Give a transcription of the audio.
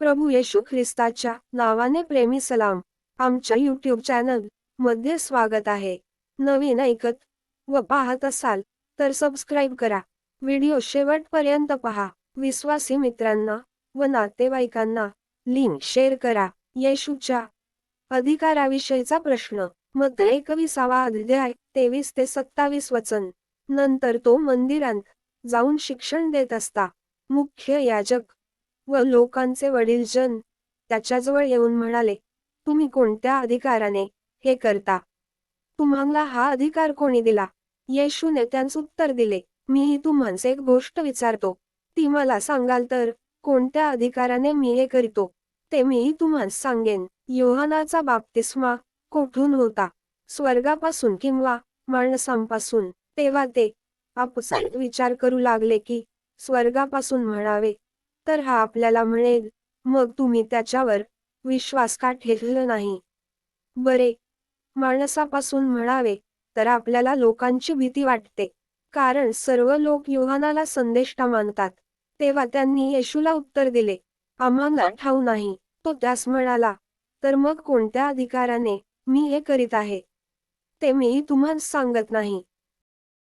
प्रभू येशू ख्रिस्ताच्या नावाने प्रेमी सलाम आमच्या यूट्यूब चॅनलमध्ये स्वागत आहे. नवीन ऐकत व पाहत असाल तर सबस्क्राईब करा. व्हिडिओ शेवटपर्यंत पहा. विश्वासी मित्रांना व नातेवाईकांना लिंक शेअर करा. येशूच्या अधिकाराविषयीचा प्रश्न. मध्य एकविसावा अध्याय तेवीस ते सत्तावीस वचन. नंतर तो मंदिरांत जाऊन शिक्षण देत असता. मुख्य याजक व लोकांचे वडील जन त्याच्याजवळ येऊन म्हणाले तुम्ही कोणत्या अधिकाराने हे करता? तुम्हाला हा अधिकार कोणी दिला? येशूने त्यांस उत्तर दिले मीही तुम्हास एक गोष्ट विचारतो. ती मला सांगाल तर कोणत्या अधिकाराने मी हे करीतो? ते मीही तुम्हास सांगेन. योहानाचा बाप्तिस्मा कोठून होता? स्वर्गापासून किंवा माणसांपासून? तेव्हा ते आपसात विचार करू लागले की स्वर्गापासून म्हणावे तर हा आपल्याला म्हणेल मग तुम्ही त्याच्यावर विश्वास का ठेवलं नाही? बरे माणसापासून म्हणावे तर आपल्याला लोकांची भीती वाटते. कारण सर्व लोक योहानाला संदेष्टा मानतात. तेव्हा त्यांनी येशूला उत्तर दिले आम्हाला ठाऊ नाही. तो त्यास म्हणाला तर मग कोणत्या अधिकाराने मी हे करीत आहे? ते मी तुम्हाला सांगत नाही.